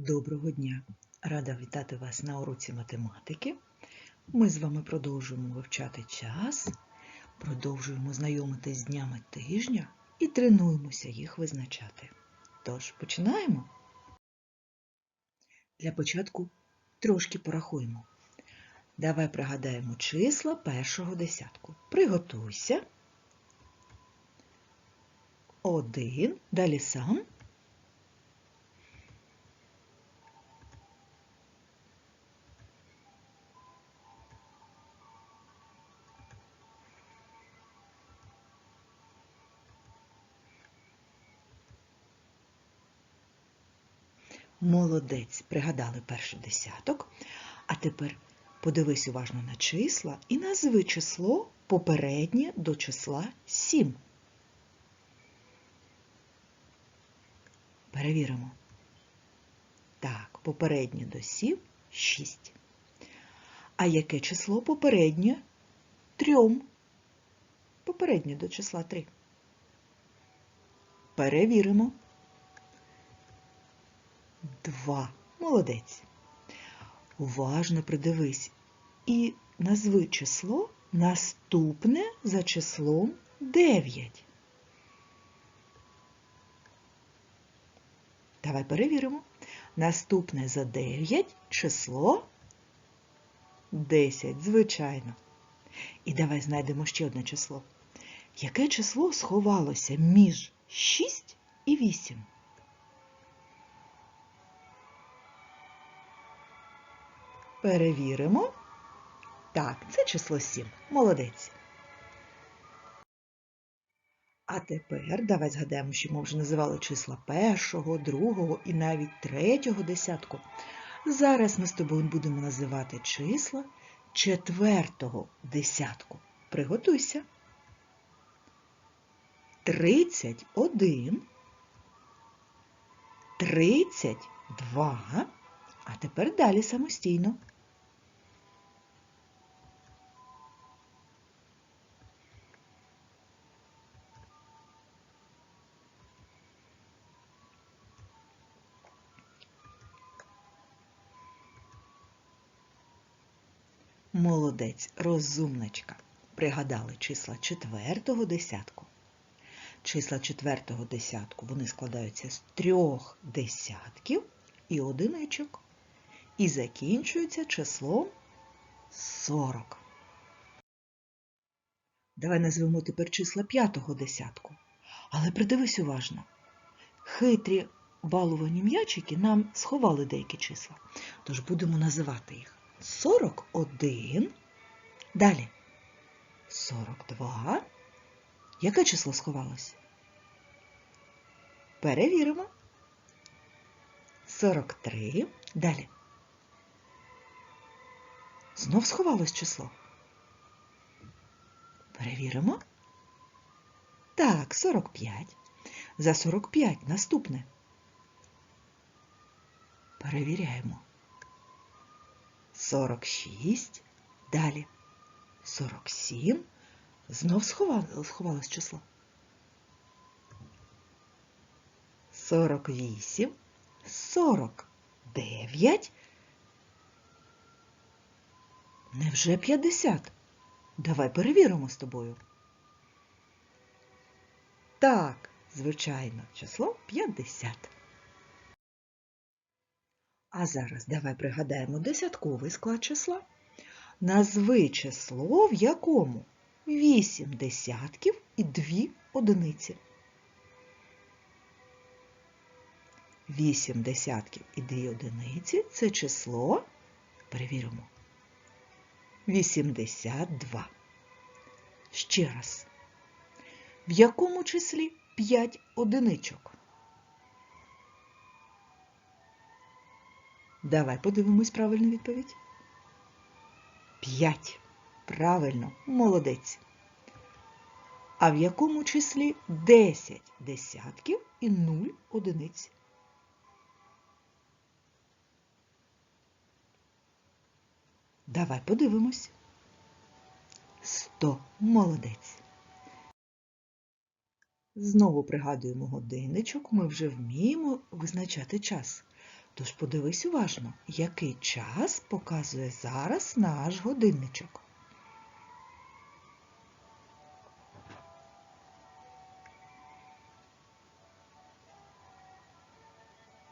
Доброго дня! Рада вітати вас на уроці математики. Ми з вами продовжуємо вивчати час, продовжуємо знайомитись з днями тижня і тренуємося їх визначати. Тож, починаємо. Для початку трошки порахуємо. Давай пригадаємо числа першого десятку. Приготуйся. Один. Далі сам. Молодець, пригадали перший десяток. А тепер подивись уважно на числа і назви число попереднє до числа 7. Перевіримо. Так, попереднє до 7 – 6. А яке число попереднє 3? Попереднє до числа 3. Перевіримо. Два. Молодець. Уважно придивись і назви число наступне за числом 9. Давай перевіримо. Наступне за 9 число 10, звичайно. І давай знайдемо ще одне число. Яке число сховалося між 6 і 8? Перевіримо. Так, це число 7. Молодець. А тепер давай згадаємо, що ми вже називали числа першого, другого і навіть третього десятку. Зараз ми з тобою будемо називати числа четвертого десятку. Приготуйся. 31, 32, а тепер далі самостійно. Молодець, розумничка. Пригадали числа четвертого десятку. Числа четвертого десятку вони складаються з трьох десятків і одиничок. І закінчуються числом 40. Давай назвемо тепер числа п'ятого десятку. Але придивись уважно. Хитрі балувані м'ячики нам сховали деякі числа. Тож будемо називати їх 41. Далі 42. Яке число сховалось? Перевіримо. 43. Далі. Знов сховалось число. Перевіримо. Так, 45. За 45 наступне. Перевіряємо. 46. Далі. 47. Знов сховалось число. 48. 49. Невже 50? Давай перевіримо з тобою. Так, звичайно, число 50. А зараз давай пригадаємо десятковий склад числа. Назви число, в якому 8 десятків і 2 одиниці. 8 десятків і 2 одиниці це число, перевіримо, 82. Ще раз. В якому числі 5 одиничок? Давай подивимось правильну відповідь. 5. Правильно, молодець. А в якому числі 10 десятків і 0 одиниць? Давай подивимось. 100. Молодець. Знову пригадуємо годинничок, ми вже вміємо визначати час. Тож подивись уважно, який час показує зараз наш годинничок.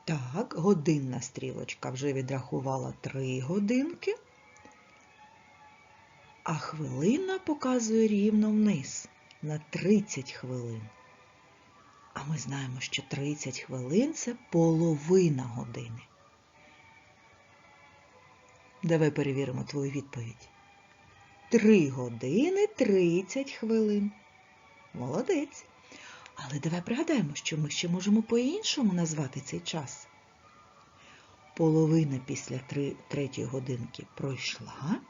Так, годинна стрілочка вже відрахувала 3 годинки, а хвилина показує рівно вниз на 30 хвилин. А ми знаємо, що 30 хвилин це половина години. Давай перевіримо твою відповідь. 3 години 30 хвилин. Молодець. Але давай пригадаємо, що ми ще можемо по-іншому назвати цей час. Половина після три- третьої годинки пройшла,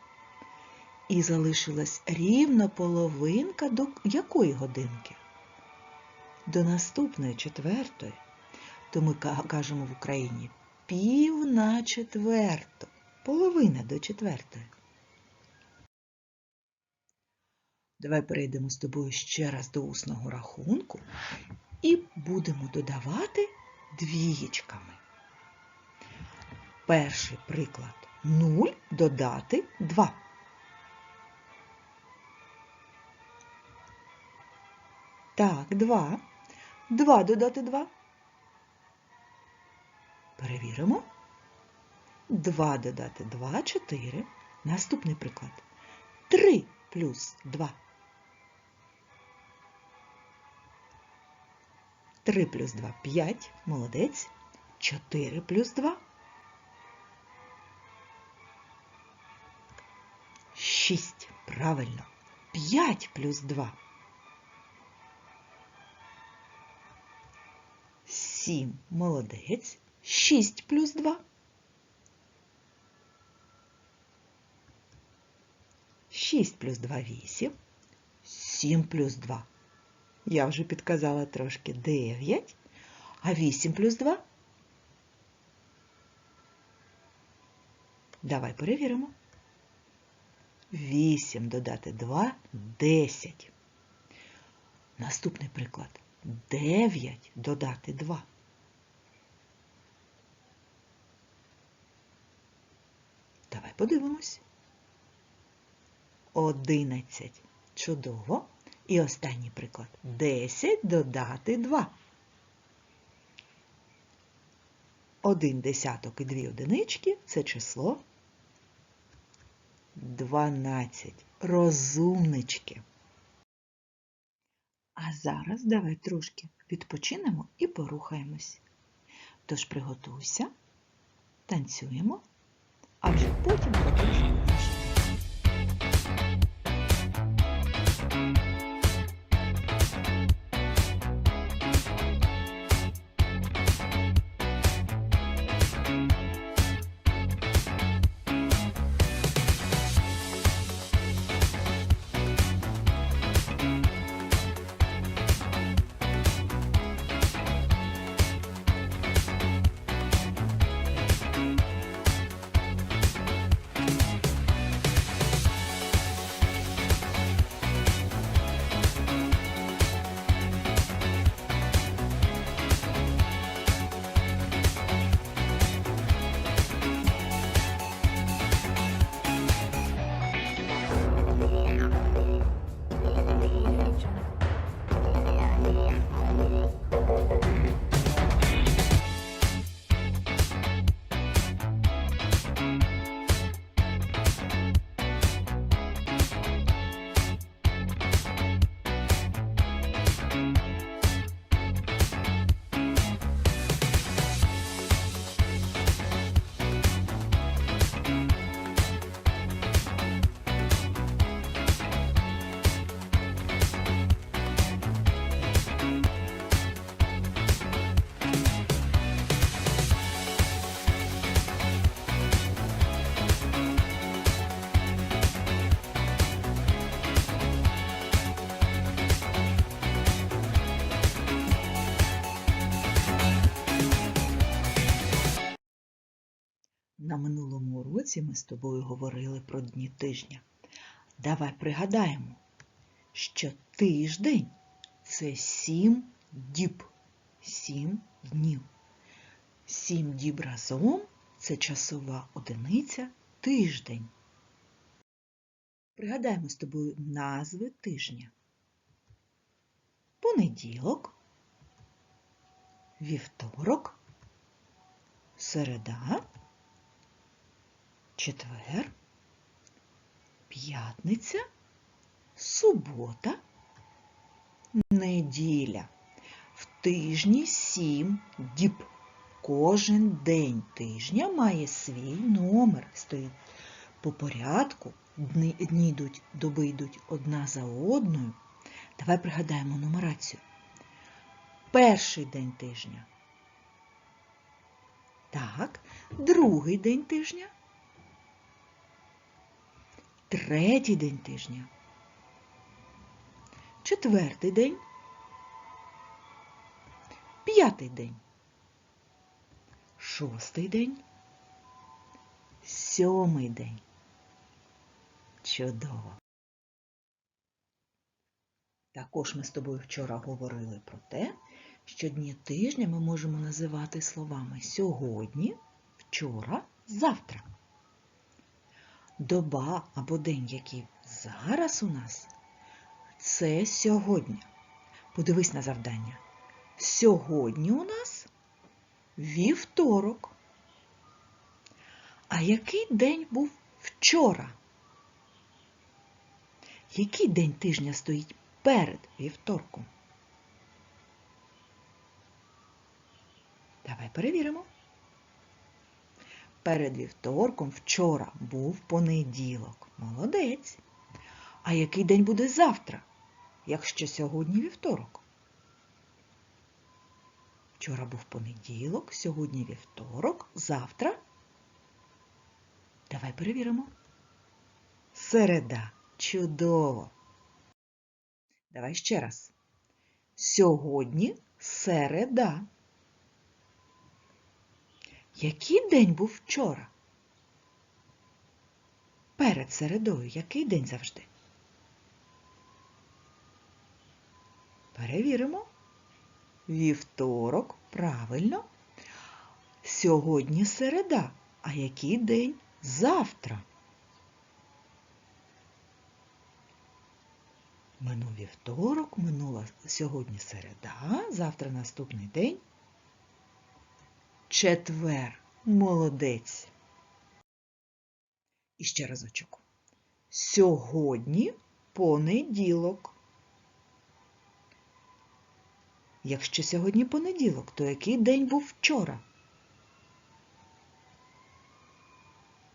і залишилась рівна половинка до якої годинки? До наступної четвертої. То ми кажемо в Україні пів на четверту. Половина до четвертої. Давай перейдемо з тобою ще раз до усного рахунку і будемо додавати двієчками. Перший приклад 0 додати 2. Так, 2. 2 додати 2. Перевіримо. 2 додати 2 4. Наступний приклад. 3 плюс 2. 3 плюс 2 – 5. Молодець. 4 плюс 2. 6. Правильно. 5 плюс 2. 7. Молодець. 6 плюс 2. 6 плюс 2 – 8. 7 плюс 2 я вже підказала трошки 9, а 8 плюс 2. Давай перевіримо. 8 додати 2 – 10. Наступний приклад. 9 додати 2. Давай подивимось. 11. Чудово. І останній приклад. 10 додати 2. Один десяток і дві одинички – це число 12. Розумнички. А зараз давай трошки відпочинемо і порухаємось. Тож приготуйся, танцюємо, а вже потім продовжимо уроці ми з тобою говорили про дні тижня. Давай пригадаємо, що тиждень це сім діб, сім днів. Сім діб разом це часова одиниця тиждень. Пригадаємо з тобою назви тижня. Понеділок, вівторок, середа, четвер, п'ятниця, субота, неділя. В тижні сім діб. Кожен день тижня має свій номер. Стоїть по порядку. Дні, йдуть, доби йдуть одна за одною. Давай пригадаємо нумерацію. Перший день тижня. Так, другий день тижня. Третій день тижня. Четвертий день. П'ятий день. Шостий день. Сьомий день. Чудово. Також ми з тобою вчора говорили про те, що дні тижня ми можемо називати словами сьогодні, вчора, завтра. Доба або день, який зараз у нас, це сьогодні. Подивись на завдання. Сьогодні у нас вівторок. А який день був вчора? Який день тижня стоїть перед вівторком? Давай перевіримо. Перед вівторком вчора був понеділок. Молодець. А який день буде завтра, якщо сьогодні вівторок? Вчора був понеділок, сьогодні вівторок, завтра. Давай перевіримо. Середа. Чудово. Давай ще раз. Сьогодні середа. Який день був вчора? Перед середою який день завжди? Перевіримо. Вівторок, правильно. Сьогодні середа. А який день завтра? Минув вівторок, минула сьогодні середа, завтра наступний день. Четвер. Молодець. І ще разочок. Сьогодні понеділок. Якщо сьогодні понеділок, то який день був вчора?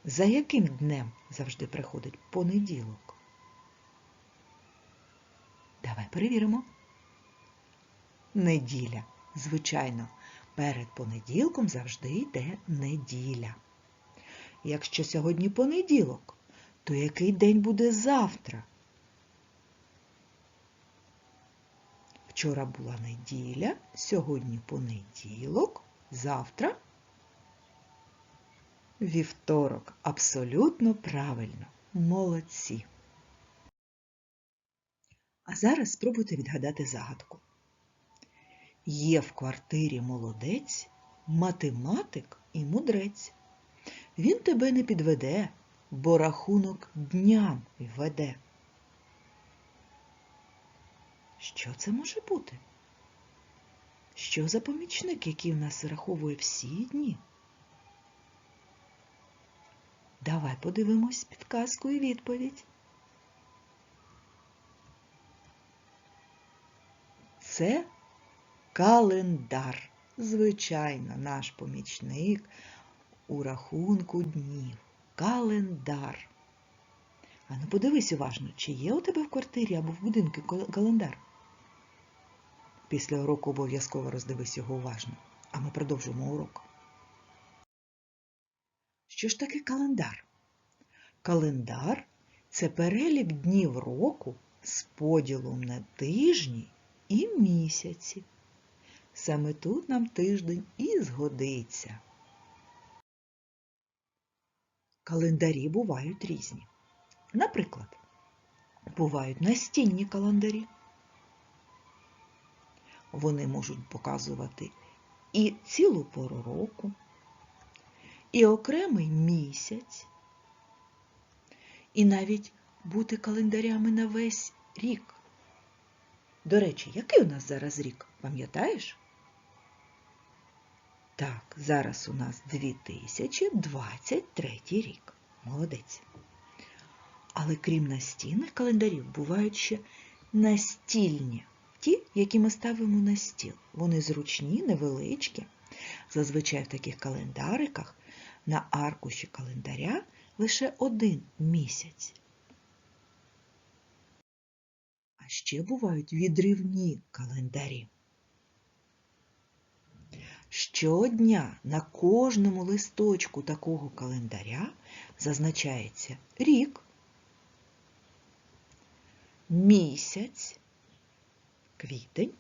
За яким днем завжди приходить понеділок? Давай перевіримо. Неділя. Звичайно, перед понеділком завжди йде неділя. Якщо сьогодні понеділок, то який день буде завтра? Вчора була неділя, сьогодні понеділок, завтра вівторок. Абсолютно правильно. Молодці. А зараз спробуйте відгадати загадку. Є в квартирі молодець, математик і мудрець. Він тебе не підведе, бо рахунок дням веде. Що це може бути? Що за помічник, який в нас раховує всі дні? Давай подивимось підказку і відповідь. Це календар. Звичайно, наш помічник у рахунку днів. Календар. А ну подивись уважно, чи є у тебе в квартирі або в будинку календар? Після уроку обов'язково роздивись його уважно, а ми продовжимо урок. Що ж таке календар? Календар це перелік днів року з поділом на тижні і місяці. Саме тут нам тиждень і згодиться. Календарі бувають різні. Наприклад, бувають настінні календарі. Вони можуть показувати і цілу пору року, і окремий місяць, і навіть бути календарями на весь рік. До речі, який у нас зараз рік, пам'ятаєш? Так, зараз у нас 2023 рік. Молодець. Але крім настільних календарів, бувають ще настільні, ті, які ми ставимо на стіл. Вони зручні, невеличкі. Зазвичай в таких календариках на аркуші календаря лише один місяць. А ще бувають відривні календарі. Щодня на кожному листочку такого календаря зазначається рік, місяць, квітень,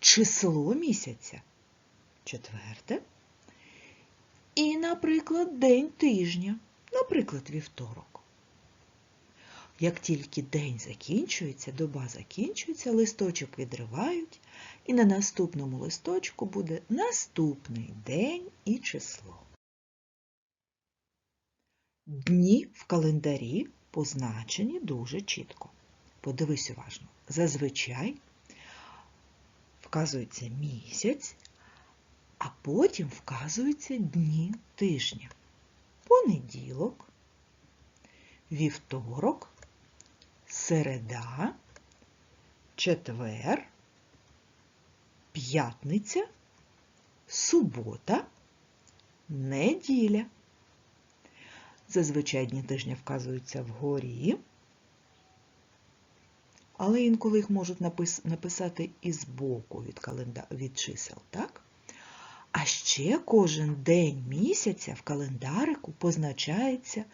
число місяця, четверте, і, наприклад, день тижня, наприклад, вівторок. Як тільки день закінчується, доба закінчується, листочок відривають, і на наступному листочку буде наступний день і число. Дні в календарі позначені дуже чітко. Подивись уважно. Зазвичай вказується місяць, а потім вказуються дні тижня. Понеділок, вівторок, середа, четвер, п'ятниця, субота, неділя. Зазвичай дні тижня вказуються вгорі, але інколи їх можуть напис... написати і збоку від, календа... від чисел, так? А ще кожен день місяця в календарику позначається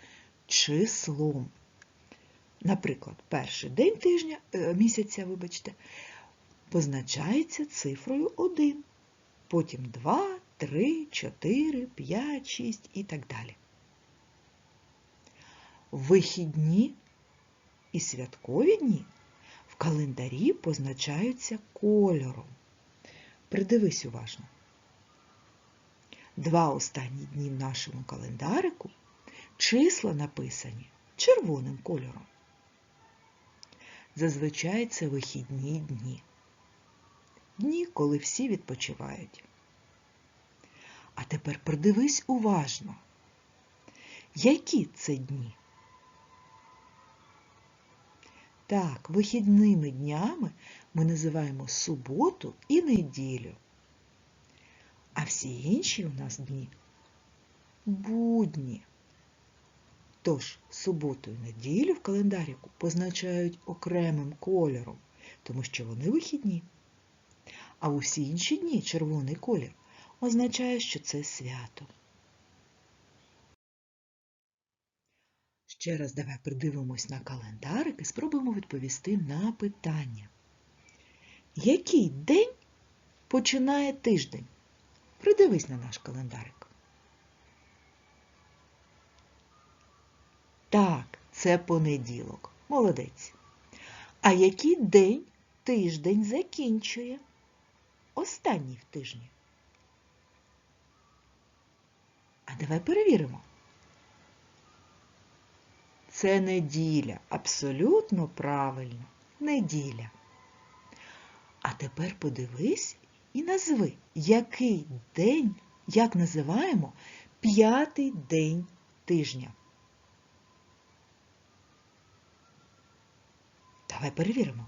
числом. Наприклад, перший день тижня, місяця, вибачте, позначається цифрою 1, потім 2, 3, 4, 5, 6 і так далі. Вихідні і святкові дні в календарі позначаються кольором. Придивись уважно. Два останні дні в нашому календарику числа написані червоним кольором. Зазвичай це вихідні дні. Дні, коли всі відпочивають. А тепер придивись уважно. Які це дні? Так, вихідними днями ми називаємо суботу і неділю. А всі інші у нас дні будні. Тож суботу і неділю в календаріку позначають окремим кольором, тому що вони вихідні. А у всі інші дні червоний колір означає, що це свято. Ще раз давай придивимось на календарик і спробуємо відповісти на питання. Який день починає тиждень? Придивись на наш календарик. Так, це понеділок. Молодець. А який день тиждень закінчує? Останній в тижні. А давай перевіримо. Це неділя. Абсолютно правильно. Неділя. А тепер подивись і назви, який день, як називаємо п'ятий день тижня. Давай перевіримо.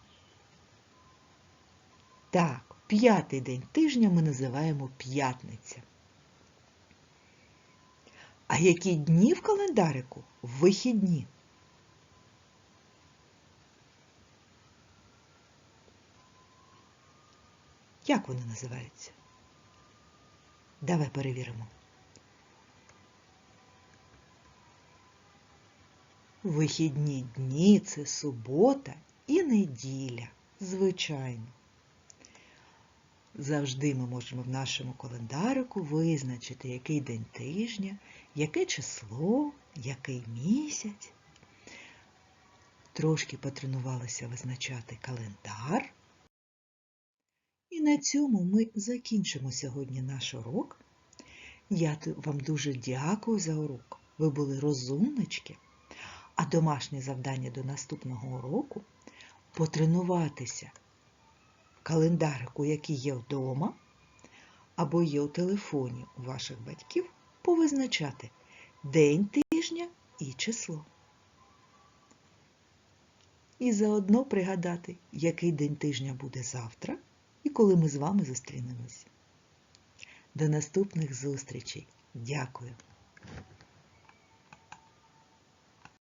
Так, п'ятий день тижня ми називаємо п'ятниця. А які дні в календарику? Вихідні. Як вони називаються? Давай перевіримо. Вихідні дні це субота і неділя, звичайно. Завжди ми можемо в нашому календарику визначити, який день тижня, яке число, який місяць. Трошки потренувалися визначати календар. І на цьому ми закінчимо сьогодні наш урок. Я вам дуже дякую за урок. Ви були розумнички. А домашнє завдання до наступного уроку потренуватися календарику, який є вдома, або є у телефоні у ваших батьків, повизначати день тижня і число. І заодно пригадати, який день тижня буде завтра і коли ми з вами зустрінемось. До наступних зустрічей. Дякую!